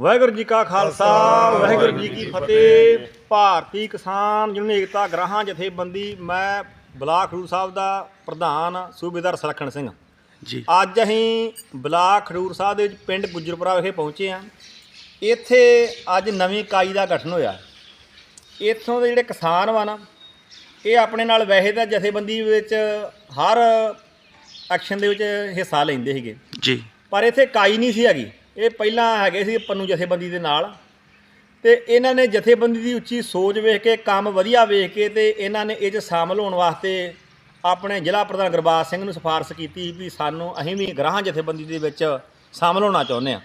ਵਾਹਿਗੁਰੂ ਜੀ ਕਾ ਖਾਲਸਾ ਵਾਹਿਗੁਰੂ ਜੀ ਕੀ ਫਤਿਹ। ਭਾਰਤੀ ਕਿਸਾਨ ਯੂਨੀਅਨ ਏਕਤਾ ਗ੍ਰਾਹਾਂ ਜਥੇਬੰਦੀ ਮੈਂ ਬਲਾਕ ਖਡੂਰ ਸਾਹਿਬ ਦਾ ਪ੍ਰਧਾਨ ਸੂਬੇਦਾਰ ਸਲੱਖਣ ਸਿੰਘ। ਜੀ। ਅੱਜ ਅਸੀਂ ਬਲਾਕ ਖਡੂਰ ਸਾਹਿਬ ਦੇ ਵਿੱਚ ਪਿੰਡ ਗੁੱਜਰਪੁਰਾ ਵਿਖੇ ਪਹੁੰਚੇ ਹਾਂ। ਇੱਥੇ ਅੱਜ ਨਵੀਂ ਇਕਾਈ ਦਾ ਗਠਨ ਹੋਇਆ। ਇੱਥੋਂ ਦੇ ਜਿਹੜੇ ਕਿਸਾਨ ਵਾ ਨਾ ਇਹ ਆਪਣੇ ਨਾਲ ਵੈਸੇ ਤਾਂ ਜਥੇਬੰਦੀ ਵਿੱਚ ਹਰ ਐਕਸ਼ਨ ਦੇ ਵਿੱਚ ਹਿੱਸਾ ਲੈਂਦੇ ਸੀਗੇ। ਜੀ। ਪਰ ਇੱਥੇ ਇਕਾਈ ਨਹੀਂ ਸੀ ਹੈਗੀ। ਇਹ ਪਹਿਲਾਂ ਹੈਗੇ ਸੀ ਪੰਨੂ ਜਥੇਬੰਦੀ ਦੇ ਨਾਲ। ਤੇ ਇਹਨਾਂ ਨੇ ਜਥੇਬੰਦੀ ਦੀ ਉੱਚੀ ਸੋਚ ਵੇਖ ਕੇ, ਕੰਮ ਵਧੀਆ ਵੇਖ ਕੇ ਤੇ ਇਹਨਾਂ ਨੇ ਇਹ 'ਚ ਸ਼ਾਮਲ ਹੋਣ ਵਾਸਤੇ ਆਪਣੇ ਜ਼ਿਲ੍ਹਾ ਪ੍ਰਧਾਨ ਗੁਰਬਾਜ ਸਿੰਘ ਨੂੰ ਸਿਫਾਰਿਸ਼ ਕੀਤੀ ਵੀ ਸਾਨੂੰ ਅਸੀਂ ਵੀ ਗ੍ਰਾਹਾਂ ਜਥੇਬੰਦੀ ਦੇ ਵਿੱਚ ਸ਼ਾਮਲ ਹੋਣਾ ਚਾਹੁੰਦੇ ਆ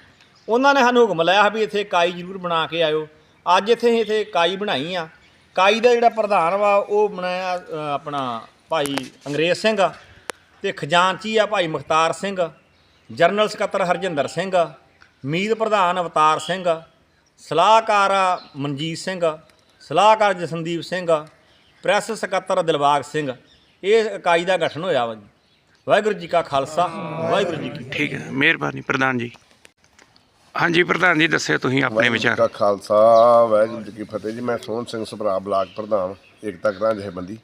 ਉਹਨਾਂ ਨੇ ਸਾਨੂੰ ਹੁਕਮ ਲਾਇਆ ਵੀ ਇੱਥੇ ਇਕਾਈ ਜ਼ਰੂਰ ਬਣਾ ਕੇ ਆਇਓ। ਅੱਜ ਇੱਥੇ ਇੱਥੇ ਇਕਾਈ ਬਣਾਈ ਆ। ਇਕਾਈ ਦਾ ਜਿਹੜਾ ਪ੍ਰਧਾਨ ਵਾ, ਉਹ ਬਣਾਇਆ ਆਪਣਾ ਭਾਈ ਅੰਗਰੇਜ਼ ਸਿੰਘ ਤੇ ਖਜ਼ਾਨਚੀ ਆ ਭਾਈ ਮੁਖਤਾਰ ਸਿੰਘ ਜਨਰਲ ਸਕੱਤਰ ਹਰਜਿੰਦਰ ਸਿੰਘ ਮੀਤ ਪ੍ਰਧਾਨ ਅਵਤਾਰ ਸਿੰਘ ਸਲਾਹਕਾਰ ਮਨਜੀਤ ਸਿੰਘ ਸਲਾਹਕਾਰ ਜਸਨਦੀਪ ਸਿੰਘ ਪ੍ਰੈਸ ਸਕੱਤਰ ਦਿਲਬਾਗ ਸਿੰਘ। ਇਹ ਇਕਾਈ ਦਾ ਗਠਨ ਹੋਇਆ ਵਾ ਜੀ। ਵਾਹਿਗੁਰੂ ਜੀ ਕਾ ਖਾਲਸਾ ਵਾਹਿਗੁਰੂ ਜੀ ਕੀ ਠੀਕ ਹੈ ਮਿਹਰਬਾਨੀ ਪ੍ਰਧਾਨ ਜੀ। ਹਾਂਜੀ ਪ੍ਰਧਾਨ ਜੀ ਦੱਸਿਓ ਤੁਸੀਂ ਆਪਣੇ ਵਾਹਿਗੁਰੂ ਜੀ ਵਿਚਾਰ। ਕਾ ਖਾਲਸਾ ਵਾਹਿਗੁਰੂ ਜੀ ਕੀ ਫਤਿਹ ਜੀ। ਮੈਂ ਸੋਹਣ ਸਿੰਘ ਸਭਰਾ ਬਲਾਕ ਪ੍ਰਧਾਨ ਏਕਤਾ ਗ੍ਰਾਂ ਜਥੇਬੰਦੀ।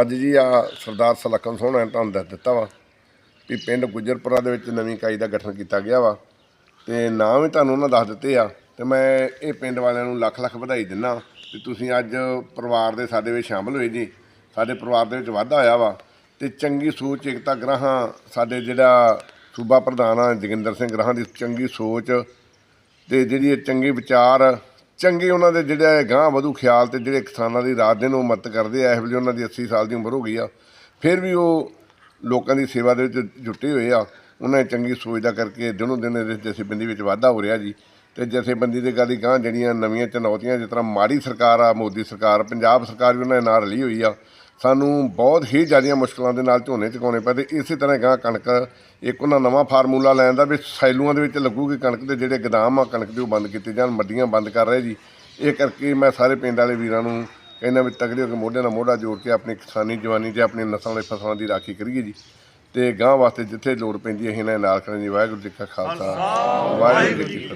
ਅੱਜ ਜੀ ਆ ਸਰਦਾਰ ਸਲੱਖਣ ਸੋਹਣਾ ਨੇ ਤੁਹਾਨੂੰ ਦੱਸ ਦਿੱਤਾ ਵਾ ਵੀ ਪਿੰਡ ਗੁੱਜਰਪੁਰਾ ਦੇ ਵਿੱਚ ਨਵੀਂ ਇਕਾਈ ਦਾ ਗਠਨ ਕੀਤਾ ਗਿਆ ਵਾ। ਤੇ ਨਾਂ ਵੀ ਤੁਹਾਨੂੰ ਉਹਨਾਂ ਦੱਸ ਦਿੱਤੇ ਆ ਤੇ ਮੈਂ ਇਹ ਪਿੰਡ ਵਾਲਿਆਂ ਨੂੰ ਲੱਖ ਲੱਖ ਵਧਾਈ ਦਿੰਦਾ ਵੀ ਤੁਸੀਂ ਅੱਜ ਪਰਿਵਾਰ ਦੇ ਸਾਡੇ ਵਿੱਚ ਸ਼ਾਮਲ ਹੋਏ ਜੀ। ਸਾਡੇ ਪਰਿਵਾਰ ਦੇ ਵਿੱਚ ਵਾਧਾ ਆਇਆ ਵਾ ਤੇ ਚੰਗੀ ਸੋਚ, ਏਕਤਾ ਗ੍ਰਾਹਾਂ ਸਾਡੇ ਜਿਹੜਾ ਸੂਬਾ ਪ੍ਰਧਾਨ ਆ ਜੋਗਿੰਦਰ ਸਿੰਘ ਗ੍ਰਾਹਾਂ ਦੀ ਚੰਗੀ ਸੋਚ ਤੇ ਜਿਹੜੀ ਇਹ ਚੰਗੇ ਵਿਚਾਰ, ਚੰਗੇ ਉਹਨਾਂ ਦੇ ਜਿਹੜੇ ਗਾਂ ਵਧੂ ਖਿਆਲ ਤੇ ਜਿਹੜੇ ਕਿਸਾਨਾਂ ਦੀ ਰਾਤ ਦਿਨ ਉਹ ਮਦਦ ਕਰਦੇ ਆ ਇਸ ਵੇਲੇ ਉਹਨਾਂ ਦੀ 80 ਸਾਲ ਦੀ ਉਮਰ ਹੋ ਗਈ ਆ। ਫਿਰ ਵੀ ਉਹ ਲੋਕਾਂ ਦੀ ਸੇਵਾ ਦੇ ਵਿੱਚ ਜੁਟੇ ਹੋਏ ਆ। ਉਹਨਾਂ ਨੇ ਚੰਗੀ ਸੋਚ ਦਾ ਕਰਕੇ ਦਿਨੋਂ ਦਿਨ ਇਸ ਜਥੇਬੰਦੀ ਵਿੱਚ ਵਾਧਾ ਹੋ ਰਿਹਾ ਜੀ। ਤੇ ਜਥੇਬੰਦੀ ਦੇ ਗਾੜੀ ਗਾਂ ਜਿਹੜੀਆਂ ਨਵੀਆਂ ਚੁਣੌਤੀਆਂ, ਜਿਸ ਤਰ੍ਹਾਂ ਮਾੜੀ ਸਰਕਾਰ ਆ, ਮੋਦੀ ਸਰਕਾਰ, ਪੰਜਾਬ ਸਰਕਾਰ ਵੀ ਉਹਨਾਂ ਦੇ ਨਾਲ ਰਲੀ ਹੋਈ ਆ। ਸਾਨੂੰ ਬਹੁਤ ਹੀ ਜ਼ਿਆਦੀਆਂ ਮੁਸ਼ਕਲਾਂ ਦੇ ਨਾਲ ਝੋਨੇ ਚੁਕਾਉਣੇ ਪਏ ਤੇ ਇਸੇ ਤਰ੍ਹਾਂ ਗਾਂ ਕਣਕ, ਇੱਕ ਉਹਨਾਂ ਨਵਾਂ ਫਾਰਮੂਲਾ ਲੈਣ ਦਾ ਵੀ ਸੈਲੂਆਂ ਦੇ ਵਿੱਚ ਲੱਗੂਗੀ ਕਣਕ ਦੇ ਜਿਹੜੇ ਗਦਾਮ ਆ, ਕਣਕ ਦੇ ਉਹ ਬੰਦ ਕੀਤੇ ਜਾਣ, ਮੰਡੀਆਂ ਬੰਦ ਕਰ ਰਹੇ ਜੀ। ਇਹ ਕਰਕੇ ਮੈਂ ਸਾਰੇ ਪਿੰਡ ਵਾਲੇ ਵੀਰਾਂ ਨੂੰ ਕਹਿੰਦਾ ਵੀ ਤਗੜੇ ਹੋ ਕੇ ਮੋਢੇ ਨਾਲ ਮੋਢਾ ਜੋੜ ਕੇ ਆਪਣੀ ਕਿਸਾਨੀ, ਜਵਾਨੀ ਤੇ ਆਪਣੀ ਨਸਲਾਂ ਦੇ ਫਸਲਾਂ ਦੀ ਰਾਖੀ ਕਰੀਏ ਜੀ। ਤੇ ਗਾਂ ਵਾਸਤੇ ਜਿੱਥੇ ਲੋੜ ਪੈਂਦੀ ਹੈ ਇਹਨਾਂ ਦੇ ਨਾਲ ਖੜਨ ਜੀ ਵਾਹਿਗੁਰੂ ਜੀ ਕਾ ਖਾਲਸਾ। ਵਾਹਿਗੁਰੂ ਜੀ ਕੀ ਫਤਿਹ।